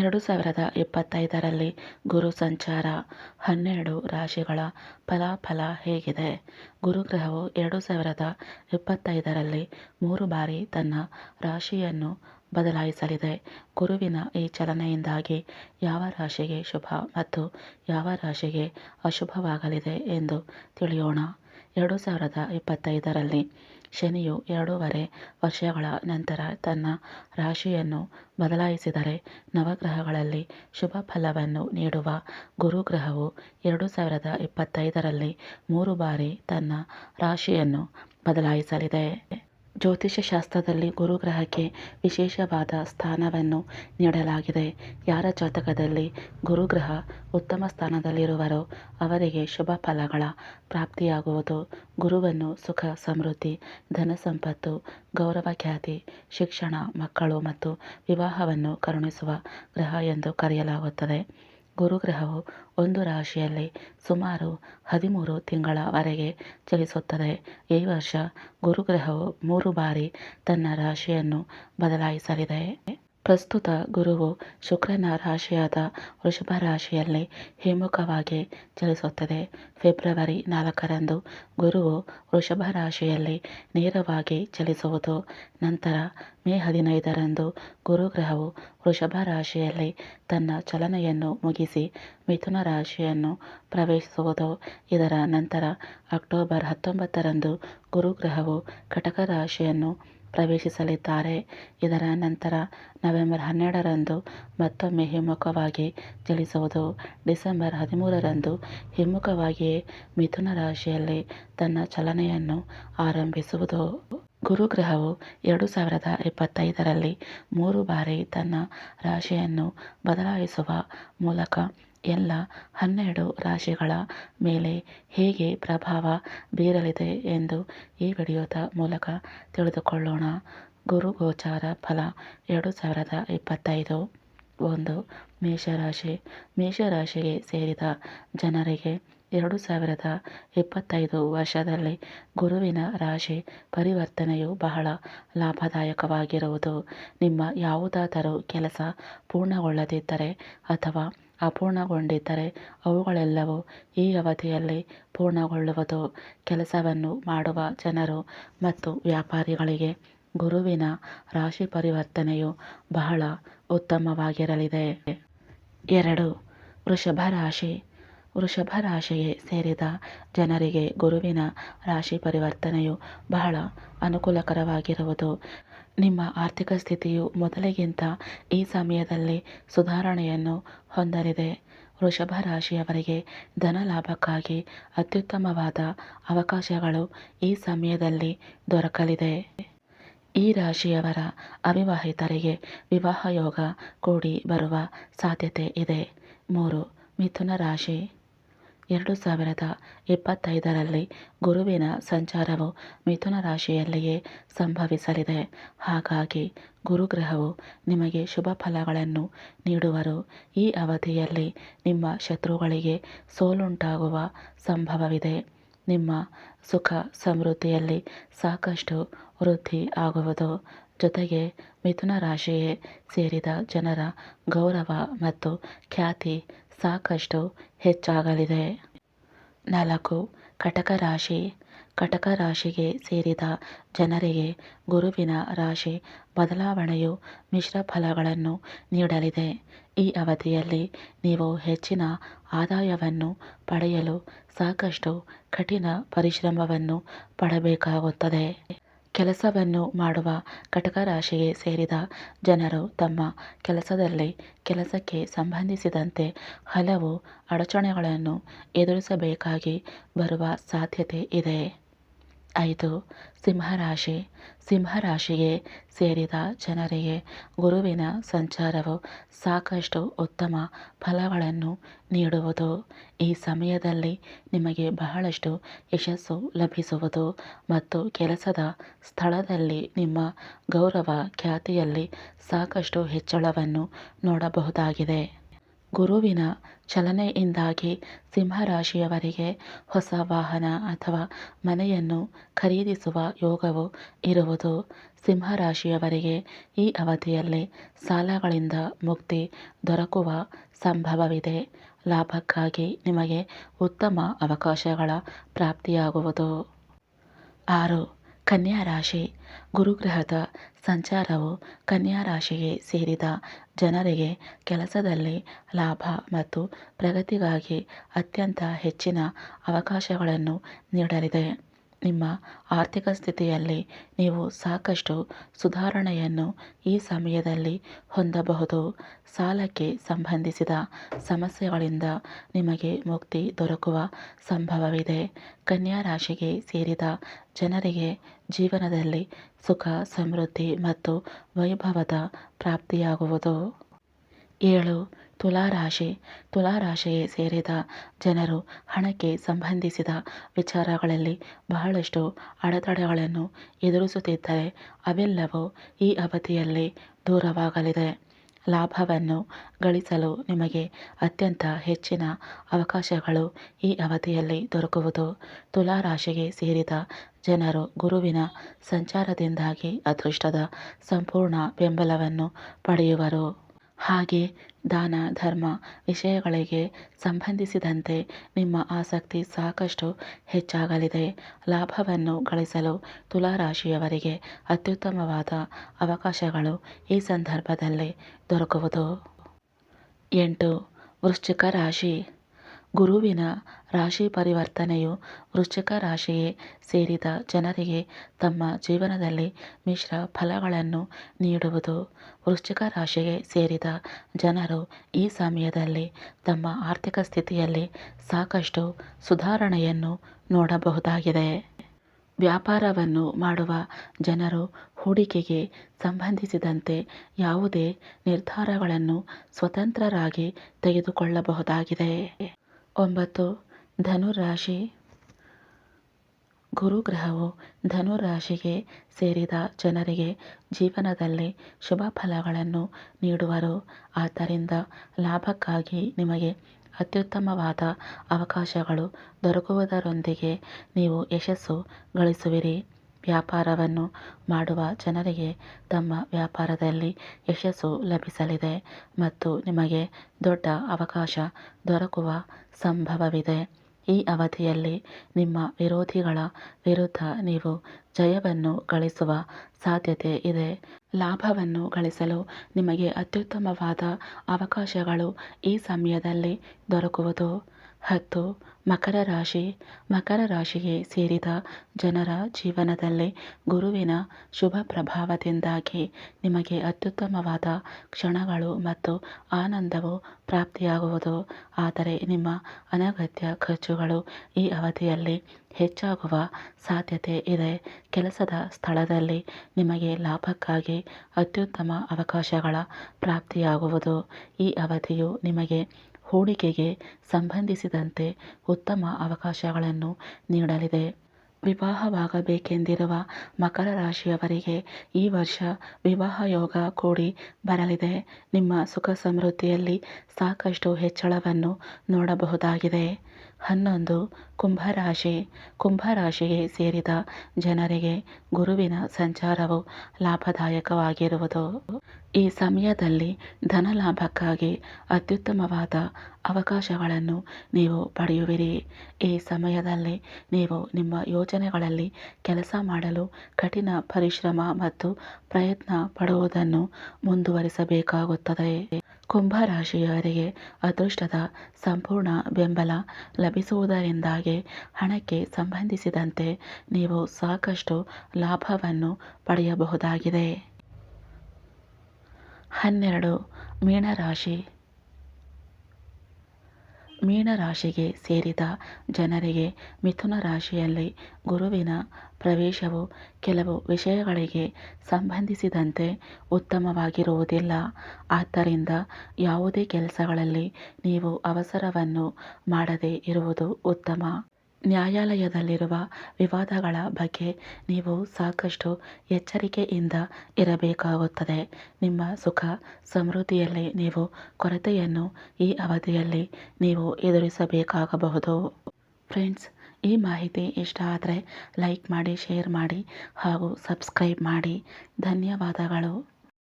ಎರಡು ಸಾವಿರದ ಇಪ್ಪತ್ತೈದರಲ್ಲಿ ಗುರು ಸಂಚಾರ ಹನ್ನೆರಡು ರಾಶಿಗಳ ಫಲಾಫಲ ಹೇಗಿದೆ? ಗುರುಗ್ರಹವು ಎರಡು ಸಾವಿರದ ಇಪ್ಪತ್ತೈದರಲ್ಲಿ ಮೂರು ಬಾರಿ ತನ್ನ ರಾಶಿಯನ್ನು ಬದಲಾಯಿಸಲಿದೆ. ಗುರುವಿನ ಈ ಚಲನೆಯಿಂದಾಗಿ ಯಾವ ರಾಶಿಗೆ ಶುಭ ಮತ್ತು ಯಾವ ರಾಶಿಗೆ ಅಶುಭವಾಗಲಿದೆ ಎಂದು ತಿಳಿಯೋಣ. ಎರಡು ಸಾವಿರದ ಇಪ್ಪತ್ತೈದರಲ್ಲಿ ಶನಿಯು ಎರಡೂವರೆ ವರ್ಷಗಳ ನಂತರ ತನ್ನ ರಾಶಿಯನ್ನು ಬದಲಾಯಿಸಿದರೆ ನವಗ್ರಹಗಳಲ್ಲಿ ಶುಭ ಫಲವನ್ನು ನೀಡುವ ಗುರುಗ್ರಹವು ಎರಡು ಸಾವಿರದ ಇಪ್ಪತ್ತೈದರಲ್ಲಿ ಮೂರು ಬಾರಿ ತನ್ನ ರಾಶಿಯನ್ನು ಬದಲಾಯಿಸಲಿದೆ. ಜ್ಯೋತಿಷ್ಯ ಶಾಸ್ತ್ರದಲ್ಲಿ ಗುರುಗ್ರಹಕ್ಕೆ ವಿಶೇಷವಾದ ಸ್ಥಾನವನ್ನು ನೀಡಲಾಗಿದೆ. ಯಾರ ಜಾತಕದಲ್ಲಿ ಗುರುಗ್ರಹ ಉತ್ತಮ ಸ್ಥಾನದಲ್ಲಿರುವರೋ ಅವರಿಗೆ ಶುಭ ಫಲಗಳ ಪ್ರಾಪ್ತಿಯಾಗುವುದು. ಗುರುವನ್ನು ಸುಖ, ಸಮೃದ್ಧಿ, ಧನ ಸಂಪತ್ತು, ಗೌರವ, ಖ್ಯಾತಿ, ಶಿಕ್ಷಣ, ಮಕ್ಕಳು ಮತ್ತು ವಿವಾಹವನ್ನು ಕರುಣಿಸುವ ಗ್ರಹ ಎಂದು ಕರೆಯಲಾಗುತ್ತದೆ. ಗುರುಗ್ರಹವು ಒಂದು ರಾಶಿಯಲ್ಲಿ ಸುಮಾರು ಹದಿಮೂರು ತಿಂಗಳವರೆಗೆ ಚಲಿಸುತ್ತದೆ. ಈ ವರ್ಷ ಗುರುಗ್ರಹವು ಮೂರು ಬಾರಿ ತನ್ನ ರಾಶಿಯನ್ನು ಬದಲಾಯಿಸಲಿದೆ. ಪ್ರಸ್ತುತ ಗುರುವು ಶುಕ್ರನ ರಾಶಿಯಾದ ವೃಷಭ ರಾಶಿಯಲ್ಲಿ ಹಿಮ್ಮುಖವಾಗಿ ಚಲಿಸುತ್ತದೆ. ಫೆಬ್ರವರಿ ನಾಲ್ಕರಂದು ಗುರುವು ವೃಷಭ ರಾಶಿಯಲ್ಲಿ ನೇರವಾಗಿ ಚಲಿಸುವುದು. ನಂತರ ಮೇ ಹದಿನೈದರಂದು ಗುರುಗ್ರಹವು ವೃಷಭ ರಾಶಿಯಲ್ಲಿ ತನ್ನ ಚಲನೆಯನ್ನು ಮುಗಿಸಿ ಮಿಥುನ ರಾಶಿಯನ್ನು ಪ್ರವೇಶಿಸುವುದು. ಇದರ ನಂತರ ಅಕ್ಟೋಬರ್ ಹತ್ತೊಂಬತ್ತರಂದು ಗುರುಗ್ರಹವು ಕಟಕ ರಾಶಿಯನ್ನು ಪ್ರವೇಶಿಸಲಿದ್ದಾರೆ. ಇದರ ನಂತರ ನವೆಂಬರ್ ಹನ್ನೆರಡರಂದು ಮತ್ತೊಮ್ಮೆ ಹಿಮ್ಮುಖವಾಗಿ ಚಲಿಸುವುದು. ಡಿಸೆಂಬರ್ ಹದಿಮೂರರಂದು ಹಿಮ್ಮುಖವಾಗಿಯೇ ಮಿಥುನ ರಾಶಿಯಲ್ಲಿ ತನ್ನ ಚಲನೆಯನ್ನು ಆರಂಭಿಸುವುದು. ಗುರುಗ್ರಹವು ಎರಡು ಸಾವಿರದ ಇಪ್ಪತ್ತೈದರಲ್ಲಿ ಮೂರು ಬಾರಿ ತನ್ನ ರಾಶಿಯನ್ನು ಬದಲಾಯಿಸುವ ಮೂಲಕ ಎಲ್ಲ ಹನ್ನೆರಡು ರಾಶಿಗಳ ಮೇಲೆ ಹೇಗೆ ಪ್ರಭಾವ ಬೀರಲಿದೆ ಎಂದು ಈ ವಿಡಿಯೋದ ಮೂಲಕ ತಿಳಿದುಕೊಳ್ಳೋಣ. ಗುರು ಗೋಚಾರ ಫಲ ಎರಡು ಸಾವಿರದ ಇಪ್ಪತ್ತೈದು. ಒಂದು ಮೇಷರಾಶಿ. ಮೇಷರಾಶಿಗೆ ಸೇರಿದ ಜನರಿಗೆ ಎರಡು ಸಾವಿರದ ಇಪ್ಪತ್ತೈದು ವರ್ಷದಲ್ಲಿ ಗುರುವಿನ ರಾಶಿ ಪರಿವರ್ತನೆಯು ಬಹಳ ಲಾಭದಾಯಕವಾಗಿರುವುದು. ನಿಮ್ಮ ಯಾವುದಾದರೂ ಕೆಲಸ ಪೂರ್ಣಗೊಳ್ಳದಿದ್ದರೆ ಅಥವಾ ಅಪೂರ್ಣಗೊಂಡಿದ್ದರೆ ಅವುಗಳೆಲ್ಲವೂ ಈ ಅವಧಿಯಲ್ಲಿ ಪೂರ್ಣಗೊಳ್ಳುವುದು. ಕೆಲಸವನ್ನು ಮಾಡುವ ಜನರು ಮತ್ತು ವ್ಯಾಪಾರಿಗಳಿಗೆ ಗುರುವಿನ ರಾಶಿ ಪರಿವರ್ತನೆಯು ಬಹಳ ಉತ್ತಮವಾಗಿರಲಿದೆ. ಎರಡು, ವೃಷಭ ರಾಶಿ. ವೃಷಭ ರಾಶಿಗೆ ಸೇರಿದ ಜನರಿಗೆ ಗುರುವಿನ ರಾಶಿ ಪರಿವರ್ತನೆಯು ಬಹಳ ಅನುಕೂಲಕರವಾಗಿರುವುದು. ನಿಮ್ಮ ಆರ್ಥಿಕ ಸ್ಥಿತಿಯು ಮೊದಲಿಗಿಂತ ಈ ಸಮಯದಲ್ಲಿ ಸುಧಾರಣೆಯನ್ನು ಹೊಂದಲಿದೆ. ವೃಷಭ ರಾಶಿಯವರಿಗೆ ಧನ ಲಾಭಕ್ಕಾಗಿ ಅತ್ಯುತ್ತಮವಾದ ಅವಕಾಶಗಳು ಈ ಸಮಯದಲ್ಲಿ ದೊರಕಲಿದೆ. ಈ ರಾಶಿಯವರ ಅವಿವಾಹಿತರಿಗೆ ವಿವಾಹ ಯೋಗ ಕೂಡಿ ಬರುವ ಸಾಧ್ಯತೆ ಇದೆ. ಮೂರು, ಮಿಥುನ ರಾಶಿ. ಎರಡು ಸಾವಿರದ ಇಪ್ಪತ್ತೈದರಲ್ಲಿ ಗುರುವಿನ ಸಂಚಾರವು ಮಿಥುನ ರಾಶಿಯಲ್ಲಿಯೇ ಸಂಭವಿಸಲಿದೆ. ಹಾಗಾಗಿ ಗುರುಗ್ರಹವು ನಿಮಗೆ ಶುಭ ಫಲಗಳನ್ನು ನೀಡುವರು. ಈ ಅವಧಿಯಲ್ಲಿ ನಿಮ್ಮ ಶತ್ರುಗಳಿಗೆ ಸೋಲುಂಟಾಗುವ ಸಂಭವವಿದೆ. ನಿಮ್ಮ ಸುಖ ಸಮೃದ್ಧಿಯಲ್ಲಿ ಸಾಕಷ್ಟು ವೃದ್ಧಿ ಆಗುವುದು. ಜೊತೆಗೆ ಮಿಥುನ ರಾಶಿಯೇ ಸೇರಿದ ಜನರ ಗೌರವ ಮತ್ತು ಖ್ಯಾತಿ ಸಾಕಷ್ಟು ಹೆಚ್ಚಾಗಲಿದೆ. ನಾಲ್ಕು, ಕಟಕ ರಾಶಿ. ಕಟಕ ರಾಶಿಗೆ ಸೇರಿದ ಜನರಿಗೆ ಗುರುವಿನ ರಾಶಿ ಬದಲಾವಣೆಯು ಮಿಶ್ರ ಫಲಗಳನ್ನು ನೀಡಲಿದೆ. ಈ ಅವಧಿಯಲ್ಲಿ ನೀವು ಹೆಚ್ಚಿನ ಆದಾಯವನ್ನು ಪಡೆಯಲು ಸಾಕಷ್ಟು ಕಠಿಣ ಪರಿಶ್ರಮವನ್ನು ಪಡಬೇಕಾಗುತ್ತದೆ. ಕೆಲಸವನ್ನು ಮಾಡುವ ಕಟಕ ರಾಶಿಗೆ ಸೇರಿದ ಜನರು ತಮ್ಮ ಕೆಲಸದಲ್ಲಿ ಕೆಲಸಕ್ಕೆ ಸಂಬಂಧಿಸಿದಂತೆ ಹಲವು ಅಡಚಣೆಗಳನ್ನು ಎದುರಿಸಬೇಕಾಗಿ ಬರುವ ಸಾಧ್ಯತೆ ಇದೆ. ಐದು ಸಿಂಹರಾಶಿ. ಸಿಂಹರಾಶಿಗೆ ಸೇರಿದ ಜನರಿಗೆ ಗುರುವಿನ ಸಂಚಾರವು ಸಾಕಷ್ಟು ಉತ್ತಮ ಫಲಗಳನ್ನು ನೀಡುವುದು. ಈ ಸಮಯದಲ್ಲಿ ನಿಮಗೆ ಬಹಳಷ್ಟು ಯಶಸ್ಸು ಲಭಿಸುವುದು ಮತ್ತು ಕೆಲಸದ ಸ್ಥಳದಲ್ಲಿ ನಿಮ್ಮ ಗೌರವ ಖ್ಯಾತಿಯಲ್ಲಿ ಸಾಕಷ್ಟು ಹೆಚ್ಚಳವನ್ನು ನೋಡಬಹುದಾಗಿದೆ. ಗುರುವಿನ ಚಲನೆಯಿಂದಾಗಿ ಸಿಂಹರಾಶಿಯವರಿಗೆ ಹೊಸ ವಾಹನ ಅಥವಾ ಮನೆಯನ್ನು ಖರೀದಿಸುವ ಯೋಗವು ಇರುವುದು ಸಿಂಹರಾಶಿಯವರಿಗೆ ಈ ಅವಧಿಯಲ್ಲಿ ಸಾಲಗಳಿಂದ ಮುಕ್ತಿ ದೊರಕುವ ಸಂಭವವಿದೆ. ಲಾಭಕ್ಕಾಗಿ ನಿಮಗೆ ಉತ್ತಮ ಅವಕಾಶಗಳ ಪ್ರಾಪ್ತಿಯಾಗುವುದು. ಆರು. ಕನ್ಯಾ ರಾಶಿ ಗುರುಗ್ರಹದ ಸಂಚಾರವು ಕನ್ಯಾ ರಾಶಿಗೆ ಸೇರಿದ ಜನರಿಗೆ ಕೆಲಸದಲ್ಲಿ ಲಾಭ ಮತ್ತು ಪ್ರಗತಿಗಾಗಿ ಅತ್ಯಂತ ಹೆಚ್ಚಿನ ಅವಕಾಶಗಳನ್ನು ನೀಡಲಿದೆ. ನಿಮ್ಮ ಆರ್ಥಿಕ ಸ್ಥಿತಿಯಲ್ಲಿ ನೀವು ಸಾಕಷ್ಟು ಸುಧಾರಣೆಯನ್ನು ಈ ಸಮಯದಲ್ಲಿ ಹೊಂದಬಹುದು. ಸಾಲಕ್ಕೆ ಸಂಬಂಧಿಸಿದ ಸಮಸ್ಯೆಗಳಿಂದ ನಿಮಗೆ ಮುಕ್ತಿ ದೊರಕುವ ಸಂಭವವಿದೆ. ಕನ್ಯಾ ರಾಶಿಗೆ ಸೇರಿದ ಜನರಿಗೆ ಜೀವನದಲ್ಲಿ ಸುಖ, ಸಮೃದ್ಧಿ ಮತ್ತು ವೈಭವದ ಪ್ರಾಪ್ತಿಯಾಗುವುದು. ಏಳು ತುಲಾ ರಾಶಿ ತುಲಾ ರಾಶಿಗೆ ಸೇರಿದ ಜನರು ಹಣಕ್ಕೆ ಸಂಬಂಧಿಸಿದ ವಿಚಾರಗಳಲ್ಲಿ ಬಹಳಷ್ಟು ಅಡೆತಡೆಗಳನ್ನು ಎದುರಿಸುತ್ತಿದ್ದರೆ ಅವೆಲ್ಲವೂ ಈ ಅವಧಿಯಲ್ಲಿ ದೂರವಾಗಲಿದೆ. ಲಾಭವನ್ನು ಗಳಿಸಲು ನಿಮಗೆ ಅತ್ಯಂತ ಹೆಚ್ಚಿನ ಅವಕಾಶಗಳು ಈ ಅವಧಿಯಲ್ಲಿ ದೊರಕುವುದು. ತುಲಾ ರಾಶಿಗೆ ಸೇರಿದ ಜನರು ಗುರುವಿನ ಸಂಚಾರದಿಂದಾಗಿ ಅದೃಷ್ಟದ ಸಂಪೂರ್ಣ ಬೆಂಬಲವನ್ನು ಪಡೆಯುವರು. ಹಾಗೆ ದಾನ, ಧರ್ಮ ವಿಷಯಗಳಿಗೆ ಸಂಬಂಧಿಸಿದಂತೆ ನಿಮ್ಮ ಆಸಕ್ತಿ ಸಾಕಷ್ಟು ಹೆಚ್ಚಾಗಲಿದೆ. ಲಾಭವನ್ನು ಗಳಿಸಲು ತುಲಾರಾಶಿಯವರಿಗೆ ಅತ್ಯುತ್ತಮವಾದ ಅವಕಾಶಗಳು ಈ ಸಂದರ್ಭದಲ್ಲಿ ದೊರಕುವುದು. ಎಂಟು, ವೃಶ್ಚಿಕ ರಾಶಿ. ಗುರುವಿನ ರಾಶಿ ಪರಿವರ್ತನೆಯು ವೃಶ್ಚಿಕ ರಾಶಿಗೆ ಸೇರಿದ ಜನರಿಗೆ ತಮ್ಮ ಜೀವನದಲ್ಲಿ ಮಿಶ್ರ ಫಲಗಳನ್ನು ನೀಡುವುದು. ವೃಶ್ಚಿಕ ರಾಶಿಗೆ ಸೇರಿದ ಜನರು ಈ ಸಮಯದಲ್ಲಿ ತಮ್ಮ ಆರ್ಥಿಕ ಸ್ಥಿತಿಯಲ್ಲಿ ಸಾಕಷ್ಟು ಸುಧಾರಣೆಯನ್ನು ನೋಡಬಹುದಾಗಿದೆ. ವ್ಯಾಪಾರವನ್ನು ಮಾಡುವ ಜನರು ಹೂಡಿಕೆಗೆ ಸಂಬಂಧಿಸಿದಂತೆ ಯಾವುದೇ ನಿರ್ಧಾರಗಳನ್ನು ಸ್ವತಂತ್ರರಾಗಿ ತೆಗೆದುಕೊಳ್ಳಬಹುದಾಗಿದೆ. ಒಂಬತ್ತು ಧನುರಾಶಿ. ಗುರುಗ್ರಹವು ಧನುರಾಶಿಗೆ ಸೇರಿದ ಜನರಿಗೆ ಜೀವನದಲ್ಲಿ ಶುಭ ಫಲಗಳನ್ನು ನೀಡುವರು. ಆದ್ದರಿಂದ ಲಾಭಕ್ಕಾಗಿ ನಿಮಗೆ ಅತ್ಯುತ್ತಮವಾದ ಅವಕಾಶಗಳು ದೊರಕುವುದರೊಂದಿಗೆ ನೀವು ಯಶಸ್ಸು ಗಳಿಸುವಿರಿ. ವ್ಯಾಪಾರವನ್ನು ಮಾಡುವ ಜನರಿಗೆ ತಮ್ಮ ವ್ಯಾಪಾರದಲ್ಲಿ ಯಶಸ್ಸು ಲಭಿಸಲಿದೆ ಮತ್ತು ನಿಮಗೆ ದೊಡ್ಡ ಅವಕಾಶ ದೊರಕುವ ಸಂಭವವಿದೆ. ಈ ಅವಧಿಯಲ್ಲಿ ನಿಮ್ಮ ವಿರೋಧಿಗಳ ವಿರುದ್ಧ ನೀವು ಜಯವನ್ನು ಗಳಿಸುವ ಸಾಧ್ಯತೆ ಇದೆ. ಲಾಭವನ್ನು ಗಳಿಸಲು ನಿಮಗೆ ಅತ್ಯುತ್ತಮವಾದ ಅವಕಾಶಗಳು ಈ ಸಮಯದಲ್ಲಿ ದೊರಕುವುದು. ಹತ್ತು, ಮಕರ ರಾಶಿ. ಮಕರ ರಾಶಿಗೆ ಸೇರಿದ ಜನರ ಜೀವನದಲ್ಲಿ ಗುರುವಿನ ಶುಭ ಪ್ರಭಾವದಿಂದಾಗಿ ನಿಮಗೆ ಅತ್ಯುತ್ತಮವಾದ ಕ್ಷಣಗಳು ಮತ್ತು ಆನಂದವು ಪ್ರಾಪ್ತಿಯಾಗುವುದು. ಆದರೆ ನಿಮ್ಮ ಅನಗತ್ಯ ಖರ್ಚುಗಳು ಈ ಅವಧಿಯಲ್ಲಿ ಹೆಚ್ಚಾಗುವ ಸಾಧ್ಯತೆ ಇದೆ. ಕೆಲಸದ ಸ್ಥಳದಲ್ಲಿ ನಿಮಗೆ ಲಾಭಕ್ಕಾಗಿ ಅತ್ಯುತ್ತಮ ಅವಕಾಶಗಳ ಪ್ರಾಪ್ತಿಯಾಗುವುದು. ಈ ಅವಧಿಯು ನಿಮಗೆ ಹೂಡಿಕೆಗೆ ಸಂಬಂಧಿಸಿದಂತೆ ಉತ್ತಮ ಅವಕಾಶಗಳನ್ನು ನೀಡಲಿದೆ. ವಿವಾಹವಾಗಬೇಕೆಂದಿರುವ ಮಕರ ರಾಶಿಯವರಿಗೆ ಈ ವರ್ಷ ವಿವಾಹ ಯೋಗ ಕೂಡಿ ಬರಲಿದೆ. ನಿಮ್ಮ ಸುಖ ಸಮೃದ್ಧಿಯಲ್ಲಿ ಸಾಕಷ್ಟು ಹೆಚ್ಚಳವನ್ನು ನೋಡಬಹುದಾಗಿದೆ. ಹನ್ನೊಂದು ಕುಂಭರಾಶಿ. ಕುಂಭರಾಶಿಗೆ ಸೇರಿದ ಜನರಿಗೆ ಗುರುವಿನ ಸಂಚಾರವು ಲಾಭದಾಯಕವಾಗಿರುವುದು. ಈ ಸಮಯದಲ್ಲಿ ಧನಲಾಭಕ್ಕಾಗಿ ಅತ್ಯುತ್ತಮವಾದ ಅವಕಾಶಗಳನ್ನು ನೀವು ಪಡೆಯುವಿರಿ. ಈ ಸಮಯದಲ್ಲಿ ನೀವು ನಿಮ್ಮ ಯೋಜನೆಗಳಲ್ಲಿ ಕೆಲಸ ಮಾಡಲು ಕಠಿಣ ಪರಿಶ್ರಮ ಮತ್ತು ಪ್ರಯತ್ನ ಪಡುವುದನ್ನು ಮುಂದುವರಿಸಬೇಕಾಗುತ್ತದೆ. ಕುಂಭರಾಶಿಯವರಿಗೆ ಅದೃಷ್ಟದ ಸಂಪೂರ್ಣ ಬೆಂಬಲ ಲಭಿಸುವುದರಿಂದಾಗಿ ಹಣಕ್ಕೆ ಸಂಬಂಧಿಸಿದಂತೆ ನೀವು ಸಾಕಷ್ಟು ಲಾಭವನ್ನು ಪಡೆಯಬಹುದಾಗಿದೆ. ಹನ್ನೆರಡು. ಮೀನರಾಶಿ. ಮೀನರಾಶಿಗೆ ಸೇರಿದ ಜನರಿಗೆ ಮಿಥುನ ರಾಶಿಯಲ್ಲಿ ಗುರುವಿನ ಪ್ರವೇಶವು ಕೆಲವು ವಿಷಯಗಳಿಗೆ ಸಂಬಂಧಿಸಿದಂತೆ ಉತ್ತಮವಾಗಿರುವುದಿಲ್ಲ. ಆದ್ದರಿಂದ ಯಾವುದೇ ಕೆಲಸಗಳಲ್ಲಿ ನೀವು ಅವಸರವನ್ನು ಮಾಡದೇ ಇರುವುದು ಉತ್ತಮ. ನ್ಯಾಯಾಲಯದಲ್ಲಿರುವ ವಿವಾದಗಳ ಬಗ್ಗೆ ನೀವು ಸಾಕಷ್ಟು ಎಚ್ಚರಿಕೆಯಿಂದ ಇರಬೇಕಾಗುತ್ತದೆ. ನಿಮ್ಮ ಸುಖ ಸಮೃದ್ಧಿಯಲ್ಲಿ ನೀವು ಕೊರತೆಯನ್ನು ಈ ಅವಧಿಯಲ್ಲಿ ನೀವು ಎದುರಿಸಬೇಕಾಗಬಹುದು. ಫ್ರೆಂಡ್ಸ್, ಈ ಮಾಹಿತಿ ಇಷ್ಟ ಆದರೆ ಲೈಕ್ ಮಾಡಿ, ಶೇರ್ ಮಾಡಿ ಹಾಗೂ ಸಬ್ಸ್ಕ್ರೈಬ್ ಮಾಡಿ. ಧನ್ಯವಾದಗಳು.